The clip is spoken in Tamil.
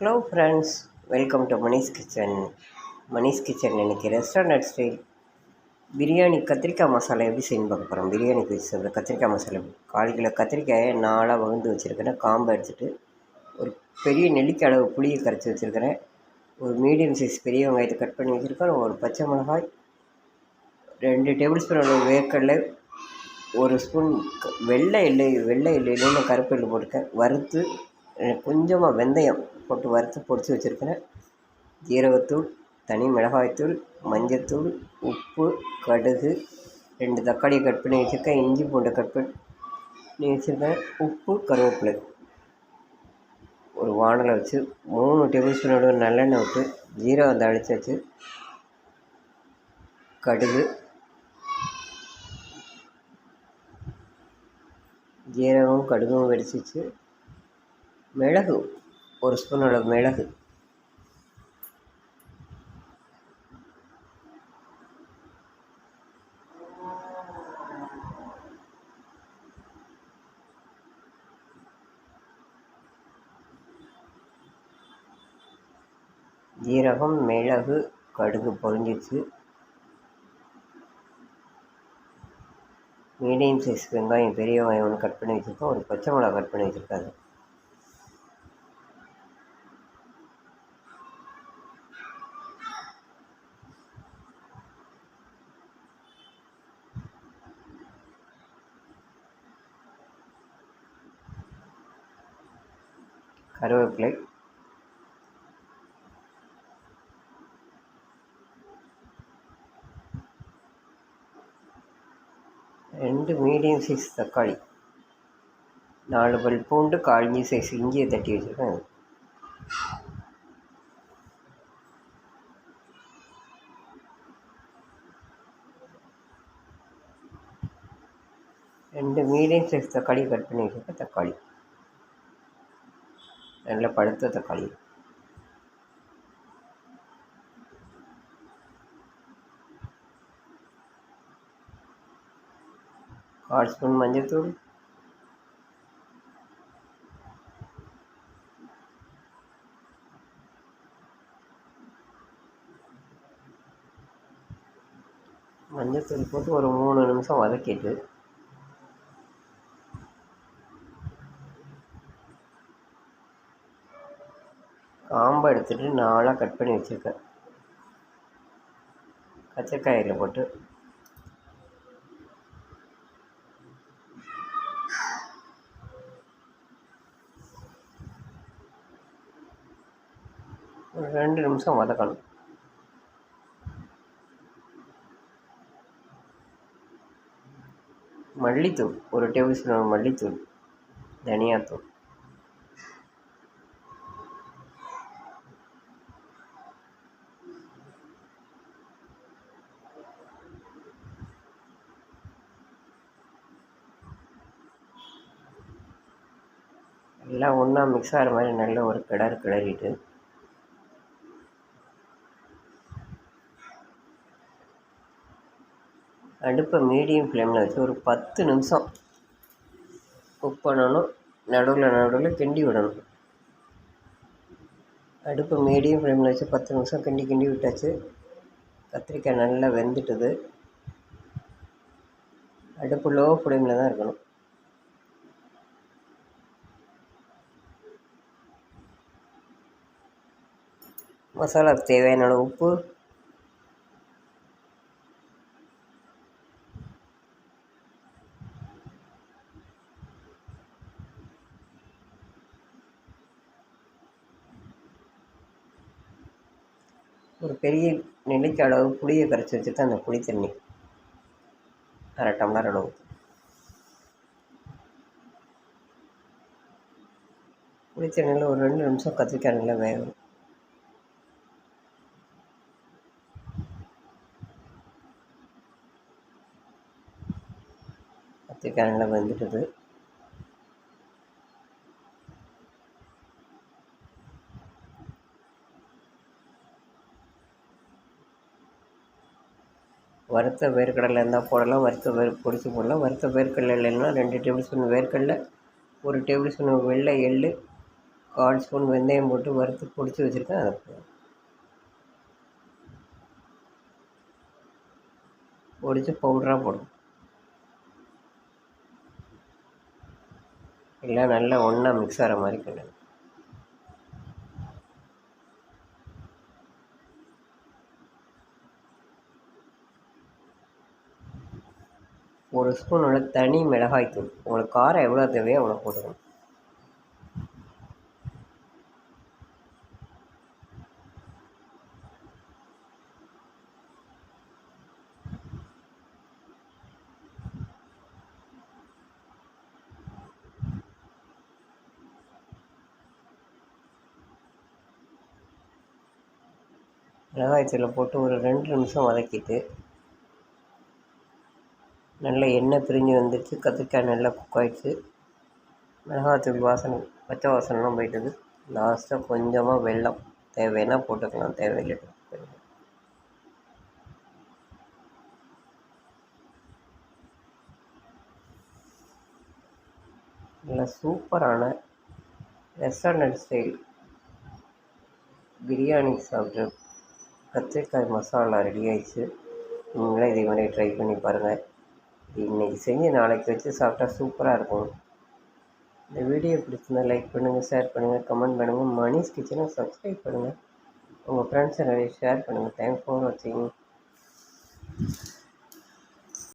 Hello friends welcome to Manish kitchen Manish kitchen இன்னைக்கு ரெஸ்டாரண்ட் ஸ்டைல் பிரியாணி கத்திரிக்காய் மசாலா எப்படி செய்யணும் பார்க்க போகிறோம் பிரியாணி பீஸ் கத்திரிக்காய் மசாலா. கால் கிலோ கத்திரிக்காயை நாலாக வகுந்து வச்சுருக்கிறேன். காம்பை எடுத்துட்டு ஒரு பெரிய நெல்லிக்காய் அளவு புளியை கரைச்சி வச்சுருக்கிறேன். ஒரு மீடியம் சைஸ் பெரிய வெங்காயத்தை கட் பண்ணி வச்சுருக்கேன் ஒரு பச்சை மிளகாய் ரெண்டு டேபிள் ஸ்பூன் அளவு வேர்க்கடலை ஒரு ஸ்பூன் வெள்ளை எள்ளு வெள்ளை எள்ளுலேயே நான் கருப்பு எள்ளு போட்டிருக்கேன். வறுத்து கொஞ்சமாக வெந்தயம் போட்டு வறுத்து பொடிச்சு வச்சுருக்கிறேன். ஜீரகத்தூள் தனி மிளகாய்த்தூள் மஞ்சத்தூள் உப்பு கடுகு ரெண்டு தக்காளியை கட் பண்ணி வச்சுருக்கேன். இஞ்சி பூண்டை கட் பண்ணி வச்சுருக்கேன். உப்பு கருவேப்பிலை ஒரு வானலை வச்சு மூணு டேபிள் ஸ்பூனோட நல்லெண்ணெய் விட்டு ஜீரகம் தாளித்து வச்சு கடுகு ஜீரகம் கடுகும் வெடிச்சிச்சு. மிளகு ஒரு ஸ்பூனோட மிளகு. ஜீரகம் மிளகு கடுகு பொரிஞ்சிச்சு. மீடியம் சைஸ் வெங்காயம் பெரிய வெங்காயம் ஒன்று கட் பண்ணி வச்சுருக்கோம் ஒரு பச்சை மிளகா கட் பண்ணி வச்சுருக்காங்க கருவேப்பிலை ரெண்டு மீடியம் சைஸ் தக்காளி. நாலு பல் பூண்டு காய்ஞ்சி சைஸ் இஞ்சியை தட்டி வச்சுருக்கேன். ரெண்டு மீடியம் சைஸ் தக்காளி கட் பண்ணி வச்சுருக்கேன் தக்காளி. நல்ல பழுத்த தக்காளி. கால் ஸ்பூன் மஞ்சள்தூள் மஞ்சள்தூள் போட்டு ஒரு மூணு நிமிஷம் வதக்கிட்டு காம்பை எடுத்துகிட்டு நாலாக கட் பண்ணி வச்சுருக்கேன் கச்சக்காயில் போட்டு ஒரு ரெண்டு நிமிஷம் வதக்கணும் மல்லித்தூள் ஒரு டேபிள் ஸ்பூன் மல்லித்தூள் தனியாத்தூள். எல்லாம் ஒன்றா மிக்ஸ் ஆகிற மாதிரி நல்ல ஒரு கிளறு கிளறிட்டு அடுப்பை மீடியம் ஃப்ளேமில் வச்சு ஒரு பத்து நிமிஷம் குக் பண்ணணும். நடுவில் நடுவில் கிண்டி விடணும். அடுப்பு மீடியம் ஃப்ளேமில் வச்சு பத்து நிமிஷம் கிண்டி கிண்டி விட்டாச்சு. கத்திரிக்காய் நல்லா வெந்துட்டுது. அடுப்பு லோ ஃப்ளேமில் தான் இருக்கணும். மசாலாவுக்கு தேவையான அளவு உப்பு ஒரு பெரிய நெல்லிக்க அளவு புளியை கரைச்சி வச்சுட்டு அந்த புளி தண்ணி அரை டம்ளர் அளவு. புளி தண்ணியில் ஒரு ரெண்டு நிமிஷம் கத்திரிக்காய் நல்லா வேகும் கத்திரிக்காய் நல்லா வெந்துட்டுது வறுத்த வேர்க்கடலை இருந்தால் போடலாம் வறுத்த வேர் பொடிச்சு போடலாம். வறுத்த வேர்க்கடலை இல்லைன்னா ரெண்டு டேபிள் ஸ்பூன் வேர்க்கடலை ஒரு டேபிள் ஸ்பூன் வெள்ளை எள் கால் ஸ்பூன் வெந்தயம் போட்டு வறுத்து பொடிச்சு வச்சுருக்கேன் அதை போடலாம். பொடிச்சு பவுடராக போடும் எல்லாம் நல்லா ஒன்றா மிக்ஸ் ஆகிற மாதிரி கிண்டணும் ஒரு ஸ்பூன் உள்ள தனி மிளகாய் தூள். உங்களுக்கு காரம் எவ்வளோ தேவையோ அவ்வளோ போட்டுக்கணும். மிளகாய் தூளை போட்டு ஒரு ரெண்டு நிமிஷம் வதக்கிட்டு நல்ல எண்ணெய் பிரிஞ்சு வந்துடுச்சு கத்திரிக்காய் நல்லா குக் ஆகிடுச்சு மிளகாத்தூள் வாசனை பச்சை வாசனைலாம் போயிட்டது. லாஸ்ட்டாக கொஞ்சமாக வெள்ளம் தேவைன்னா போட்டுக்கலாம் தேவையில்லை நல்லா சூப்பரான ரெஸ்டாரண்ட் ஸ்டைல் பிரியாணி சாப்பிட்டு கத்திரிக்காய் மசாலா ரெடி ஆயிடுச்சு. நீங்களும் இதே மாதிரி ட்ரை பண்ணி பாருங்கள் இன்றைக்கி செஞ்சு நாளைக்கு வச்சு சாப்பிட்டா சூப்பராக இருக்கும். இந்த வீடியோ பிடிச்சிருந்தா லைக் பண்ணுங்கள் ஷேர் பண்ணுங்கள் கமெண்ட் பண்ணுங்கள் மணிஷ் கிச்சனை சப்ஸ்கிரைப் பண்ணுங்கள் உங்கள் ஃப்ரெண்ட்ஸ் நிறைய ஷேர் பண்ணுங்கள் தேங்க்ஸ் ஃபார் வாட்சிங்